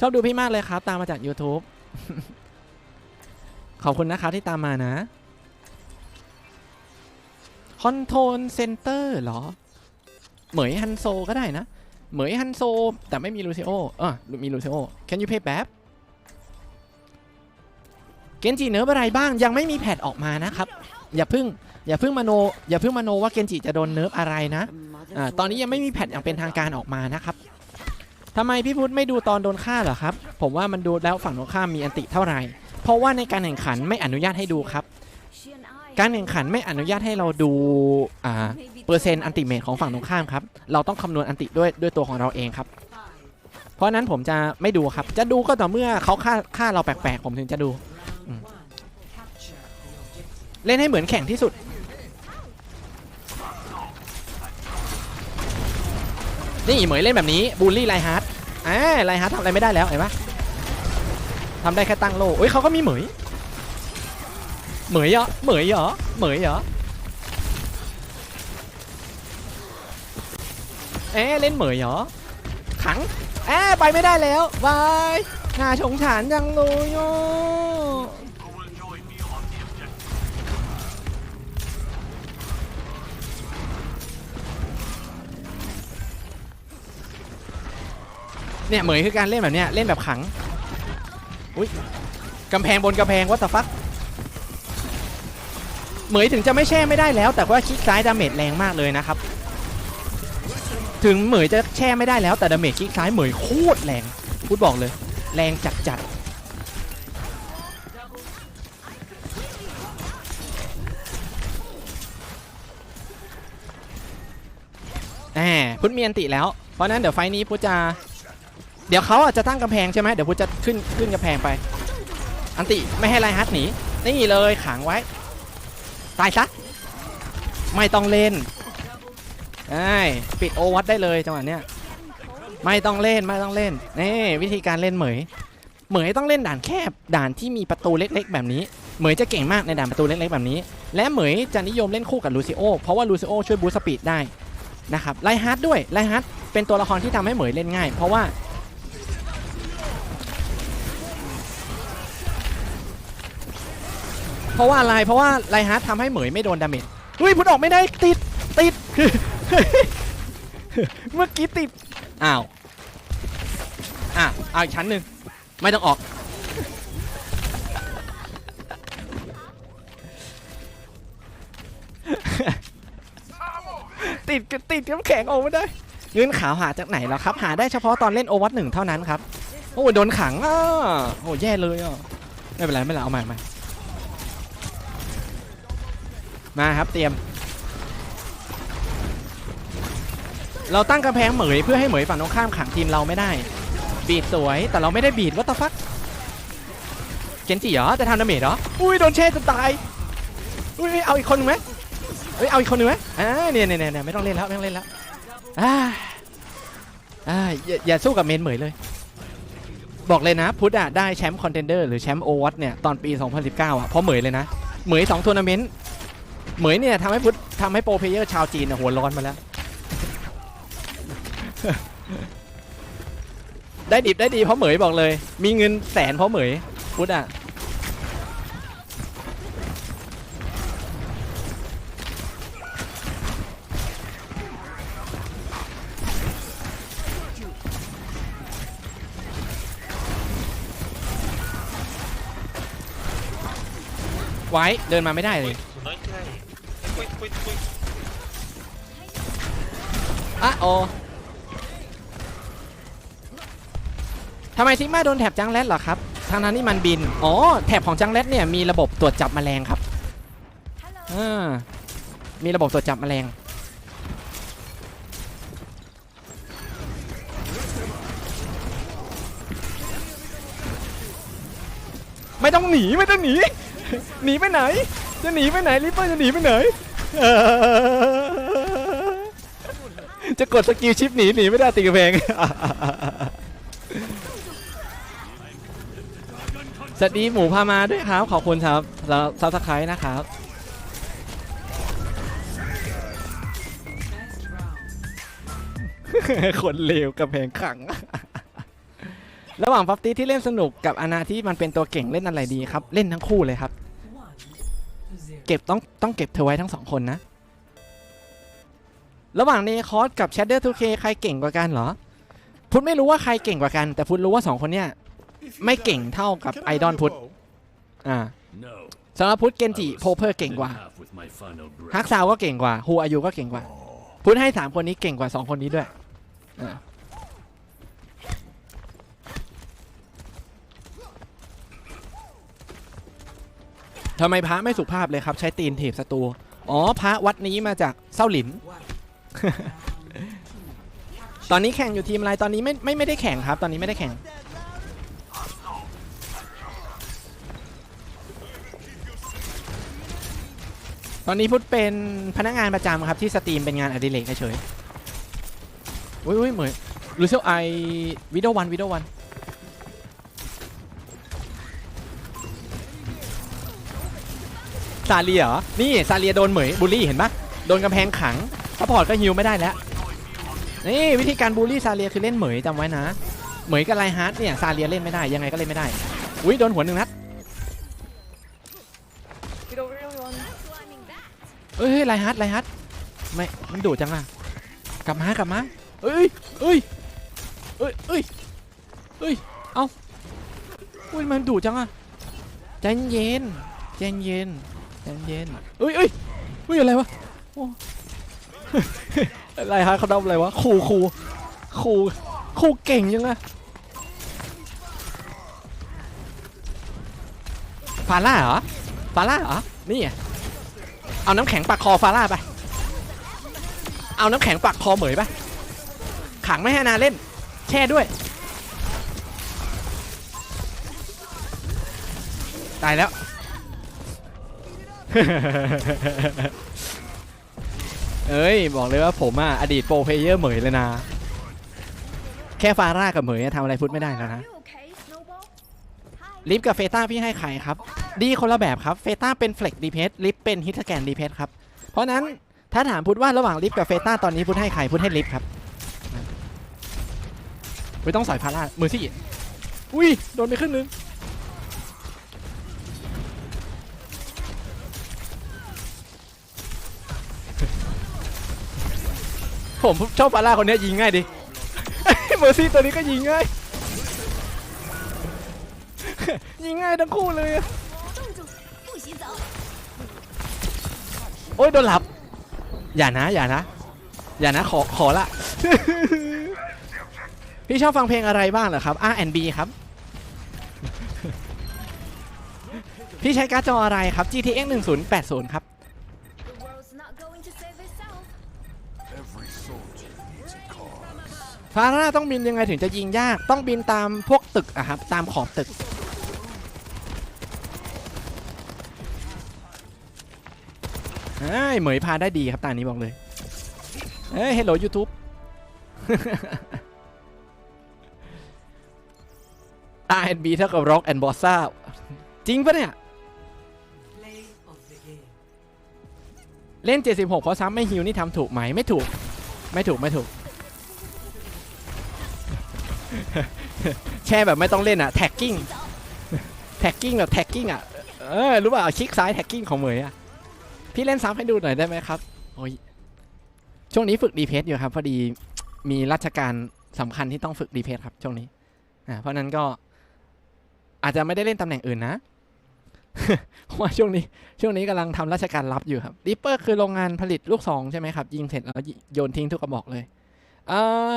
ชอบดูพี่มากเลยครับ ตามมาจาก YouTube ขอบคุณนะครับที่ตามมานะคอนโทรลเซนเตอร์เหรอ เหมยฮันโซก็ได้นะ เหมยฮันโซ แต่ไม่มีลูซิโอเออมีลูซิโอ can you pay back เกนจิเนื้ออะไรบ้างยังไม่มีแพทออกมานะครับ อย่าพึ่งอย่าพึ่งมโน อย่าพึ่งมโนว่าเกนจิจะโดนเนิร์ฟอะไรนะอ่าตอนนี้ยังไม่มีแพทอย่างเป็นทางการออกมานะครับ ทำไมพี่พุทธไม่ดูตอนโดนฆ่าเหรอครับ ผมว่ามันดูแล้วฝั่งตรงข้ามมีอันติเท่าไหร่ เพราะว่าในการแข่งขันไม่อนุญาตให้ดูครับ การแข่งขันไม่อนุญาตให้เราดูอ่าเปอร์เซ็นต์อันติเมทของฝั่งตรงข้ามครับ เราต้องคำนวณอันติด้วยด้วยตัวของเราเองครับ เพราะฉะนั้นผมจะไม่ดูครับ จะดูก็ต่อเมื่อเขาฆ่าฆ่าเราแปลกๆ ผมถึงจะดู เล่นให้เหมือนแข่งที่สุด นี่เหมยเล่นแบบนี้บูลลี่ไลฮาร์ดอ่าไลฮาร์ดทำอะไรไม่ได้แล้วเห็นปะทำได้แค่ตั้งโลเอ้ยเขาก็มีเหมยเหมยเหรอเหมยเหรอเหมยเหรอเอ๊เล่นเหมยเหรอขังแอะไปไม่ได้แล้วบายน่าชงฉานจังเลยโย เนี่ยเหมยคือการเล่นแบบเนี้ยเล่นแบบขังอุ้ยกำแพงบนกำแพงวัตฟักเหมยถึงจะไม่แช่ไม่ได้แล้ว แต่ว่าคลิกซ้ายดาเมจแรงมากเลยนะครับ ถึงเหมยจะแช่ไม่ได้แล้วแต่ดาเมจคลิกซ้ายเหมยโคตรแรงพูดบอกเลย แรงจัดจัดแหมพุทธมีอันติแล้ว เพราะนั้นเดี๋ยวไฟนี้พุทธจะ เดี๋ยวเขาอาจจะตั้งกำแพงใช่ไหมเดี๋ยวพุทธจะขึ้นขึ้นกำแพงไป อันติไม่ให้ไลฮัทหนีนี่เลยขังไว้ ตายซะไม่ต้องเล่นไอ้ปิดโอวัตได้เลยจังหวะเนี้ยไม่ต้องเล่นไม่ต้องเล่นนี่วิธีการเล่นเหมยเหมยต้องเล่นด่านแคบด่านที่มีประตูเล็กๆ แบบนี้เหมยจะเก่งมากในด่านประตูเล็กๆแบบนี้ และเหมยจะนิยมเล่นคู่กับลูซิโอเพราะว่าลูซิโอช่วยบูสต์สปีดได้นะครับไลฮาร์ดด้วยไลฮาร์ดเป็นตัวละครที่ทำให้เหมยเล่นง่าย เพราะว่า ราะว่าอะไรเพราะว่าไลฮาร์ดทำให้เหมยไม่โดนดาเมจเฮ้ยพุทออกไม่ได้ติดติดเมื่อกี้ติดอ้าวอะเอาอีกชั้นหนึ่งไม่ต้องออก ติดติดน้ำแข็งออกไม่ได้ เงินขาวหาจากไหนแล้วครับ หาได้เฉพาะตอนเล่นโอวัตหนึ่งเท่านั้นครับ โอ้โดนขังอะโอ้แย่เลยอะไม่เป็นไรไม่เป็นไรเอาใหม่ใหม่ มาครับเตรียม เราตั้งกำแพงเหมยเพื่อให้เหมยฝั่งตรงข้ามขังทีมเราไม่ได้ บีดสวยแต่เราไม่ได้บีดวัตฟักเกนจิเหรอจะทำดาเมจเหรออุ้ยโดนแช่จนตายอุ้ยเอาอีกคนนึงไหมเฮ้ยเอาอีกคนหนึงไหมอ่าเนี่ยเนี่ยเนี่ยไม่ต้องเล่นแล้วไม่ต้องเล่นแล้วอ่าอ่าอย่าอย่าสู้กับเมนเหมยเลย บอกเลยนะพุทธอะได้แชมป์คอนเทนเดอร์หรือแชมป์โอวัตเนี่ยตอนปี 2019อะเพราะเหมยเลยนะเหมยสองทัวร์นาเมนต์ เหมยเนี่ยทำให้พุทธทำให้โปรเพเยอร์ชาวจีนหัวร้อนมาแล้ว ได้ดิบได้ดีเพราะเหมยบอกเลย มีเงินแสนเพราะเหมยพุทธอะไว้เดินมาไม่ได้เลย น้อยใจคุยคุยอะโอทำไมซิกมาโดนแถบจังแรดเหรอครับ ทางนั้นนี่มันบิน อ๋อ แถบของจังแรดเนี่ยมีระบบตรวจจับแมลงครับอ่ามีระบบตรวจจับแมลง ไม่ต้องหนีไม่ต้องหนี หนีไปไหน จะหนีไปไหนลิปเปอร์จะหนีไปไหน จะกดสกิลชิปหนีหนีไม่ได้ติดกระเพงสวัสดีหมูพามาด้วยครับ ขอบคุณครับแล้วซับสไครต์นะครับ คนเลวกระเพงขัง ระหว่างฟัฟตี้ที่เล่นสนุกกับอานาที่มันเป็นตัวเก่งเล่นอะไรดีครับ เล่นทั้งคู่เลยครับ เก็บต้องต้องเก็บเธอไว้ทั้งสองคนนะ ระหว่างเนคอสกับแชดเดอร์ทูเคใครเก่งกว่ากันเหรอ พุทธไม่รู้ว่าใครเก่งกว่ากัน แต่พุทธรู้ว่าสองคนเนี้ยไม่เก่งเท่ากับไอดอลพุทธอ่า No. สำหรับพุทธเกนจิโพเพอร์เก่งกว่า Half with my final breath. ฮักซาวก็เก่งกว่าฮูอายุก็เก่งกว่า พุทธให้สามคนนี้เก่งกว่าสองคนนี้ด้วยอ่า ทำไมพระไม่สุภาพเลยครับ ใช้ตีนถีบศัตรูอ๋อพระวัดนี้มาจากเส้าหลิน ตอนนี้แข่งอยู่ทีมอะไรตอนนี้ไม่ไม่ไม่ได้แข่งครับ ตอนนี้ไม่ได้แข่ง ตอนนี้พุทธเป็นพนักงานประจำครับที่สตรีมเป็นงานอดิเรกเฉยๆอุ้ยอุ้ยเหมือนรู้สึกไอวิดโอวันวิดโอวัน ซาเลียเหรอ นี่ซาเลียโดนเหมยบูลลี่เห็นปะโดนกำแพงขังซัพพอร์ตก็ฮิวไม่ได้แล้ว นี่วิธีการบูลลี่ซาเลียคือเล่นเหมยจำไว้นะ เหมยกับไลฮาร์ดเนี่ยซาเลียเล่นไม่ได้ยังไงก็เล่นไม่ได้ อุ้ยโดนหัวหนึ่งนัดเอ้ยเฮ้ยไลฮัทไลฮัทไม่ มันดุจังอะ กลับมากลับมาเอ้ยเอ้ยเอ้ยเอ้ยเอ้ย เอาอุ้ยมันดุจังอะใจเย็นใจเย็น เย็นเอ้ยเอ้ยเฮ้ยอะไรวะอ้ไลฮัทเขาทำอะไรวะขู่ขู่ขู่ขู่เก่งยังอะฟาร่าเหรอฟาร่าเหรอนี่เอาน้ำแข็งปักคอฟาร่าไป เอาน้ำแข็งปักคอเหมยไปขังไม่ให้นาเล่น แช่ด้วย ตายแล้ว เอ้ย บอกเลยว่าผมอะ อดีตโปรเพลเยอร์เหมยเลยนะ แค่ฟาร่ากับเหมยทำอะไรพุทธไม่ได้แล้วนะ ลิฟกับเฟต้าพี่ให้ใครครับ ดีคนละแบบครับ เฟต้าเป็นเฟล็กดีเพสลิฟเป็นฮิตสแกนดีเพสครับ เพราะนั้นถ้าถามพุทธว่าระหว่างลิฟกับเฟต้าตอนนี้พุทธให้ใครพุทธให้ลิฟครับไม่ต้องสอยพาร่ามือที่อุ้ยโดนไปครึ่งนึง ผมชอบฟาร่าคนนี้ยิงง่ายดิเมอร์ซี่ตัวนี้ก็ยิงง่าย ยิงง่ายทั้งคู่เลยโอ้ยโดนหลับ อย่านะอย่านะ อย่านะขอขอละ พี่ชอบฟังเพลงอะไรบ้างเหรอครับอ่าแอนบีครับ พี่ใช้การ์ดจออะไรครับ GTX 1080 ครับ ฟาร่าต้องบินยังไงถึงจะยิงยาก ต้องบินตามพวกตึกอะครับ ตามขอบตึก เฮ้ย เหมยพาได้ดีครับตานี้บอกเลย เฮ้ย เฮลโหลยูทูบ R&B เท่ากับ Rock and Bossa จริงปะเนี่ย เล่น 76 เพราะซ้ำไม่ฮิวนี่ทำถูกไหม ไม่ถูก ไม่ถูก ไม่ถูก แช่แบบไม่ต้องเล่นอะแท็กกิ้งแท็กกิ้งแบบแท็กกิ้งอะเออรู้ป่ะคลิกซ้ายแท็กกิ้งของเหมยอะพี่เล่นซ้ำให้ดูหน่อยได้ไหมครับโอ้ยช่วงนี้ฝึกดีเพสอยู่ครับพอดีมีราชการสำคัญที่ต้องฝึกดีเพสครับช่วงนี้อ่าเพราะนั้นก็อาจจะไม่ได้เล่นตำแหน่งอื่นนะเพราะว่าช่วงนี้ช่วงนี้กำลังทำราชการลับอยู่ครับดิปเปอร์คือโรงงานผลิตลูกซองใช่ไหมครับยิงเสร็จแล้วโยนทิ้งทุกกระบอกเลยอ่า